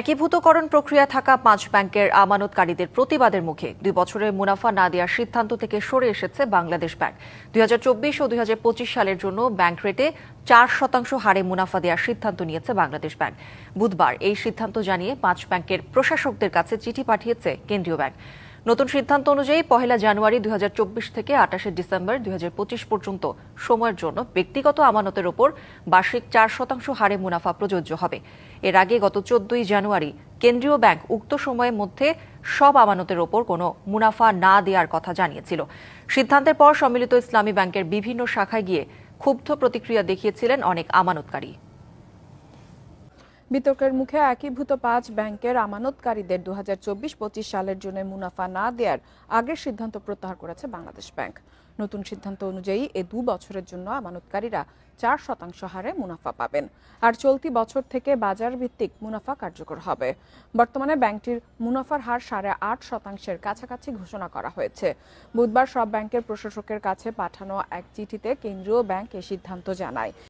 একীভূতকরণ প্রক্রিয়া থাকা পাঁচ ব্যাংকের আমানতকারীদের প্রতিবাদের মুখে দুই বছরের মুনাফা না দেওয়ার সিদ্ধান্ত থেকে সরে এসেছে বাংলাদেশ ব্যাংক। দুই হাজার চব্বিশ ও দুই হাজার পঁচিশ সালের জন্য ব্যাংক রেটে চার শতাংশ হারে মুনাফা দেওয়ার সিদ্ধান্ত নিয়েছে বাংলাদেশ ব্যাংক। বুধবার এই সিদ্ধান্ত জানিয়ে পাঁচ ব্যাংকের প্রশাসকদের কাছে চিঠি পাঠিয়েছে কেন্দ্রীয় ব্যাংক। নতুন সিদ্ধান্ত অনুযায়ী পহেলা জানুয়ারি দুই হাজার চব্বিশ থেকে আঠাশে ডিসেম্বর দুই পর্যন্ত সময়ের জন্য ব্যক্তিগত আমানতের ওপর বার্ষিক চার শতাংশ হারে মুনাফা প্রযোজ্য হবে। এর আগে গত চোদ্দই জানুয়ারি কেন্দ্রীয় ব্যাংক উক্ত সময়ের মধ্যে সব আমানতের ওপর কোনো মুনাফা না দেওয়ার কথা জানিয়েছিল। সিদ্ধান্তের পর সম্মিলিত ইসলামী ব্যাংকের বিভিন্ন শাখায় গিয়ে ক্ষুব্ধ প্রতিক্রিয়া দেখিয়েছিলেন অনেক আমানতকারী। বিতর্কের মুখে একীভূত পাঁচ ব্যাংকের আমানতকারীদের দু হাজার সালের জন্য মুনাফা না দেওয়ার আগের সিদ্ধান্ত প্রত্যাহার করেছে বাংলাদেশ ব্যাংক। নতুন সিদ্ধান্ত অনুযায়ী এ দু বছরের জন্য আমানতকারীরা চার শতাংশ হারে মুনাফা পাবেন। আর চলতি বছর থেকে বাজার ভিত্তিক মুনাফা কার্যকর হবে। বর্তমানে ব্যাংকটির মুনাফার হার সাড়ে আট শতাংশের কাছাকাছি ঘোষণা করা হয়েছে। বুধবার সব ব্যাংকের প্রশাসকের কাছে পাঠানো এক চিঠিতে কেন্দ্রীয় ব্যাংক এ সিদ্ধান্ত জানায়।